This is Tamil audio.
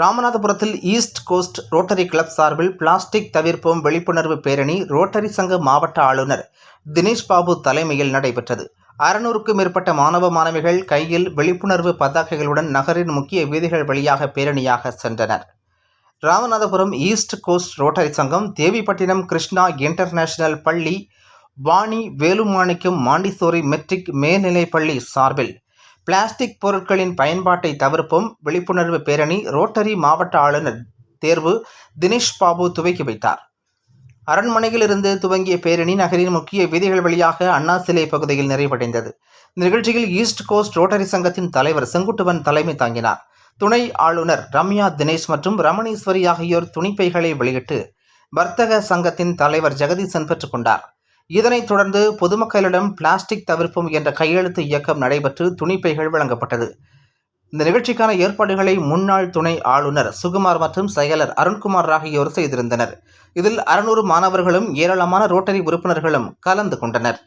ராமநாதபுரத்தில் ஈஸ்ட் கோஸ்ட் ரோட்டரி கிளப் சார்பில் பிளாஸ்டிக் தவிர்ப்போம் விழிப்புணர்வு பேரணி ரோட்டரி சங்க மாவட்ட ஆளுநர் தினேஷ் பாபு தலைமையில் நடைபெற்றது. அறுநூறுக்கும் மேற்பட்ட மாணவ மாணவிகள் கையில் விழிப்புணர்வு பதாகைகளுடன் நகரின் முக்கிய வீதிகள் வழியாக பேரணியாக சென்றனர். ராமநாதபுரம் ஈஸ்ட் கோஸ்ட் ரோட்டரி சங்கம் தேவிப்பட்டினம் கிருஷ்ணா இன்டர்நேஷனல் பள்ளி வாணி வேலுமாணிக்கம் மாண்டிசோரி மெட்ரிக் மேல்நிலைப் பள்ளி சார்பில் பிளாஸ்டிக் பொருட்களின் பயன்பாட்டை தவிர்ப்போம் விழிப்புணர்வு பேரணி ரோட்டரி மாவட்ட ஆளுநர் தேர்வு தினேஷ் பாபு துவக்கி வைத்தார். அரண்மனையிலிருந்து துவங்கிய பேரணி நகரின் முக்கிய வீதிகள் வழியாக அண்ணா சிலை பகுதியில் நிறைவடைந்தது. நிகழ்ச்சியில் ஈஸ்ட் கோஸ்ட் ரோட்டரி சங்கத்தின் தலைவர் செங்குட்டுவன் தலைமை தாங்கினார். துணை ஆளுநர் ரம்யா தினேஷ் மற்றும் ரமணீஸ்வரி ஆகியோர் துணிப்பைகளை வெளியிட்டு வர்த்தக சங்கத்தின் தலைவர் ஜெகதீசன் பெற்றுக்கொண்டார் இதனைத் தொடர்ந்து பொதுமக்களிடம் பிளாஸ்டிக் தவிர்ப்போம் என்ற கையெழுத்து இயக்கம் நடைபெற்று துணிப்பைகள் வழங்கப்பட்டது. இந்த நிகழ்ச்சிக்கான ஏற்பாடுகளை முன்னாள் துணை ஆளுநர் சுகுமார் மற்றும் செயலர் அருண்குமார் ஆகியோர் செய்திருந்தனர். இதில் அறுநூறு மாணவர்களும் ஏராளமான ரோட்டரி உறுப்பினர்களும் கலந்து கொண்டனர்.